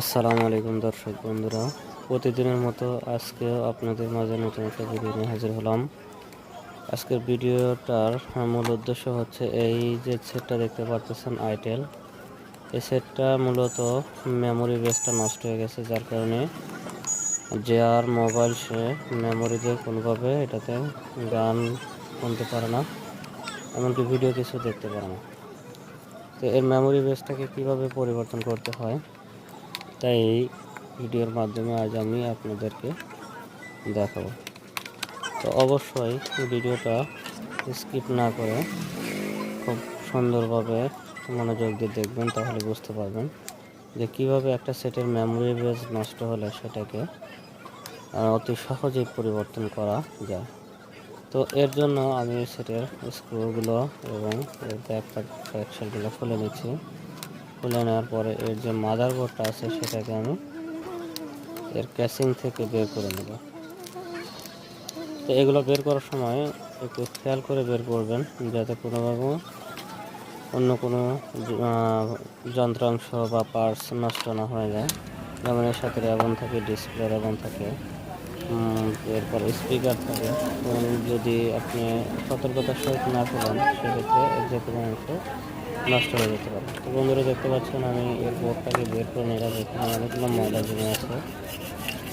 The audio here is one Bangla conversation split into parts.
আসসালামু আলাইকুম দর্শক বন্ধুরা, প্রতিদিনের মতো আজকেও আপনাদের মাঝে নতুন একটা ভিডিও নিয়ে হাজির হলাম। আজকের ভিডিওটার মূল উদ্দেশ্য হচ্ছে এই যে সেটটা দেখতে পারতেছেন আইটেল এই সেটটা মূলত মেমোরি বেসটা নষ্ট হয়ে গেছে, যার কারণে যে আর মোবাইল সে মেমোরি দিয়ে কোনোভাবে এটাতে গান শুনতে পারে না, এমনকি ভিডিও কিছু দেখতে পারে না। তো এর মেমোরি বেসটাকে কীভাবে পরিবর্তন করতে হয়? তাই এই ভিডিওর মাধ্যমে আজ আমি আপনাদেরকে দেখাবো। তো অবশ্যই ভিডিওটা স্কিপ না করে খুব সুন্দরভাবে মনোযোগ দিয়ে দেখবেন, তাহলে বুঝতে পারবেন যে কীভাবে একটা সেটের মেমোরি বেস নষ্ট হলে সেটাকে অতি সহজেই পরিবর্তন করা যায়। তো এর জন্য আমি সেটের স্ক্রুগুলো এবং এর ব্যাক ব্যাকসেলগুলো খুলে নিচ্ছি। খুলে নেওয়ার পরে এর যে মাদারবোর্ডটা আছে সেটাকে আমি এর ক্যাসিং থেকে বের করে নেব। তো এগুলো বের করার সময় একটু খেয়াল করে বের করবেন যাতে কোনোভাবে অন্য কোনো যন্ত্রাংশ বা পার্টস নষ্ট না হয়ে যায়। যেমন এর সাথে র্যাবন থাকে ডিসপ্লে র্যাবন থাকে এরপর স্পিকার থাকে। যদি আপনি সতর্কতার সহিত না করেন সেক্ষেত্রে যে কোনো অংশ নষ্ট হয়ে যেতে পারে। তো বন্ধুরা দেখতে পাচ্ছেন, আমি এর বোর্ডটাকে বের করে নিলাম এখানে অনেকগুলো ময়লা জমে আছে।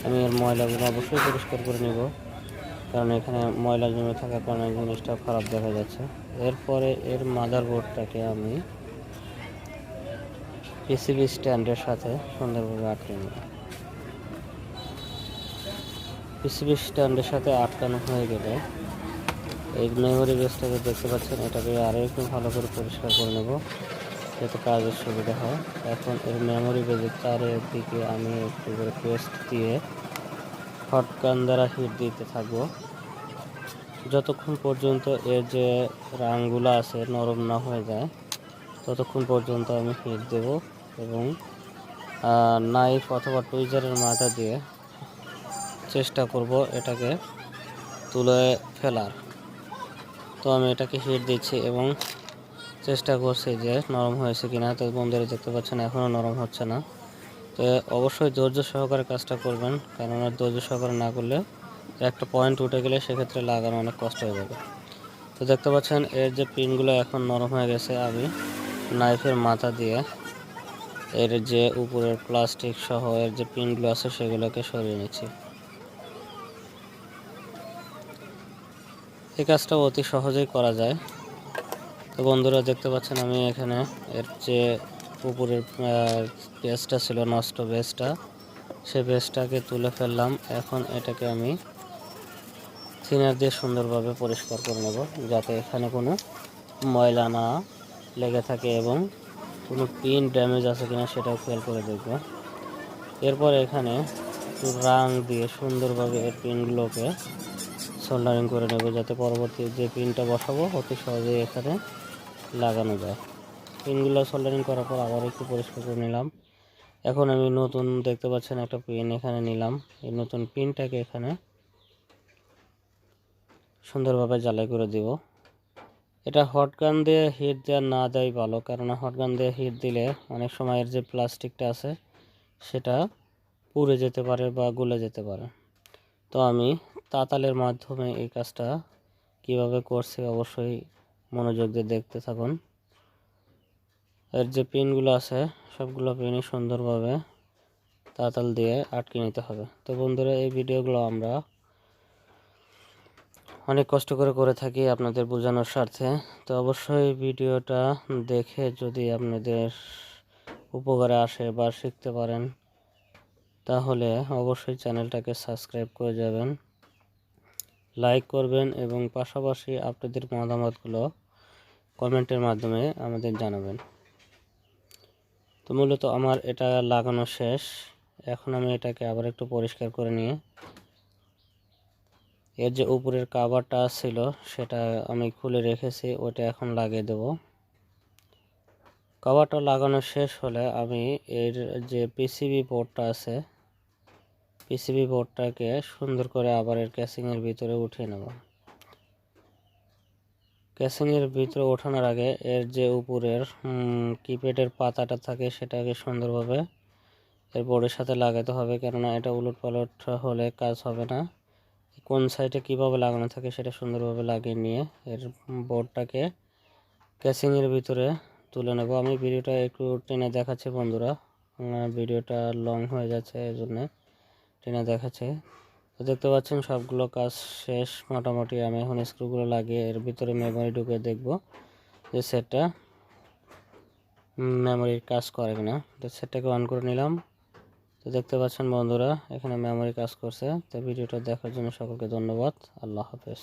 আমি এর ময়লাগুলো অবশ্যই পরিষ্কার করে নেব, কারণ এখানে ময়লা জমে থাকার কারণে জিনিসটা খারাপ দেখা যাচ্ছে। এরপরে এর মাদার বোর্ডটাকে আমি পিসিবি স্ট্যান্ডের সাথে সুন্দরভাবে আটকে নেব। পিসিবি স্ট্যান্ডের সাথে আটকানো হয়ে গেলে এই মেমোরি বেসটাকে দেখতে পাচ্ছেন, এটাকে আরও একটু ভালো করে পরিষ্কার করে নেব, যাতে কাজের সুবিধা হয়। এখন এর মেমোরি বেজের চারিদিকে আমি একটু করে পেস্ট দিয়ে হট গান দ্বারা হিট দিতে থাকব। যতক্ষণ পর্যন্ত এর যে রাংগুলো আছে নরম না হয়ে যায়, ততক্ষণ পর্যন্ত আমি হিট দেব এবং নাইফ অথবা টুইজারের মাথা দিয়ে চেষ্টা করব এটাকে তুলে ফেলার। তো আমি এটাকে হিট দিচ্ছি এবং চেষ্টা করছি যে নরম হয়েছে কিনা। তো বন্ধুরা দেখতে পাচ্ছেন এখনও নরম হচ্ছে না। তো অবশ্যই ধৈর্য সহকারে কাজটা করবেন, কেননা ধৈর্য সহকারে না করলে একটা পয়েন্ট উঠে গেলে সেক্ষেত্রে লাগানো অনেক কষ্ট হয়ে যাবে। তো দেখতে পাচ্ছেন, এর যে পিনগুলো এখন নরম হয়ে গেছে, আমি নাইফের মাথা দিয়ে এর যে উপরের প্লাস্টিক সহ এর যে পিনগুলো আছে, সেগুলোকে সরিয়ে নিচ্ছি। এই কাজটা অতি সহজেই করা যায়। তো বন্ধুরা, দেখতে পাচ্ছেন আমি এখানে এর যে উপরের বেসটা ছিল নষ্ট বেসটা। সে বেসটাকে তুলে ফেললাম। এখন এটাকে আমি থিনার দিয়ে সুন্দরভাবে পরিষ্কার করে নেব, যাতে এখানে কোনো ময়লা না লেগে থাকে এবং কোনো পিন ড্যামেজ আছে কিনা সেটাও খেয়াল করে দেখব। এরপর এখানে একটু রাং দিয়ে সুন্দরভাবে এর পিনগুলোকে সোল্ডারিং করে নেব যাতে পরবর্তী যে পিনটা বসাবো, অতি সহজেই এখানে লাগানো যায়। পিনগুলো সোল্ডারিং করার পর আবার একটু পরিষ্কার করে নিলাম। এখন আমি নতুন দেখতে পাচ্ছেন একটা পিন এখানে নিলাম। এই নতুন পিনটাকে এখানে সুন্দরভাবে জ্বালাই করে দিব। এটা হট গান দিয়ে হিট দেওয়া না দেয় ভালো, কেননা হট গান দিয়ে হিট দিলে অনেক সময় এর যে প্লাস্টিকটা আছে, সেটা পুড়ে যেতে পারে বা গলে যেতে পারে। তো আমি তাতালের মাধ্যমে এই কাজটা কীভাবে করছে অবশ্যই মনোযোগ দিয়ে দেখতে থাকুন। এর যে পিনগুলো আছে, সবগুলো পিনই সুন্দরভাবে তাতাল দিয়ে আটকে নিতে হবে। তো বন্ধুরা, এই ভিডিওগুলো আমরা অনেক কষ্ট করে করে থাকি আপনাদের বোঝানোর স্বার্থে। তো অবশ্যই ভিডিওটা দেখে যদি আপনাদের উপকারে আসে বা শিখতে পারেন, তাহলে অবশ্যই চ্যানেলটাকে সাবস্ক্রাইব করে যাবেন। লাইক করবেন এবং পাশাপাশি আপনাদের মতামতগুলো কমেন্টের মাধ্যমে আমাদের জানাবেন। তো মূলত আমার এটা লাগানো শেষ। এখন আমি এটাকে আবার একটু পরিষ্কার করে নিয়ে, এর যে উপরের কাভারটা ছিল সেটা আমি খুলে রেখেছি, ওটা এখন লাগিয়ে দেব। কাভারটা লাগানো শেষ হলে আমি এর যে পিসিবি বোর্ডটা আছে পিসিবি বোর্ডটাকে সুন্দর করে আবার এর ক্যাসিংয়ের ভিতরে উঠিয়ে নেব। ক্যাসিংয়ের ভিতরে ওঠানোর আগে এর যে উপরের কিপ্যাডের পাতাটা থাকে সেটাকে সুন্দরভাবে এর বোর্ডের সাথে লাগাতে হবে, কেননা এটা উলট পালট হলে কাজ হবে না। কোন সাইডে কীভাবে লাগানো থাকে সেটা সুন্দরভাবে লাগিয়ে নিয়ে এর বোর্ডটাকে ক্যাসিংয়ের ভিতরে তুলে নেব। আমি ভিডিওটা একটু টেনে দেখাচ্ছি বন্ধুরা। ভিডিওটা লং হয়ে যাচ্ছে এই জন্যে টেনে দেখাচ্ছে। তো দেখতে পাচ্ছেন সবগুলো কাজ শেষ। মোটামুটি আমি এখন স্ক্রুগুলো লাগিয়ে এর ভিতরে মেমোরি ঢুকে দেখব যে সেটটা মেমোরির কাজ করে কিনা। তো সেটটাকে অন করে নিলাম। তো দেখতে পাচ্ছেন বন্ধুরা, এখানে মেমোরি কাজ করছে। তো ভিডিওটা দেখার জন্য সকলকে ধন্যবাদ। আল্লাহ হাফেজ।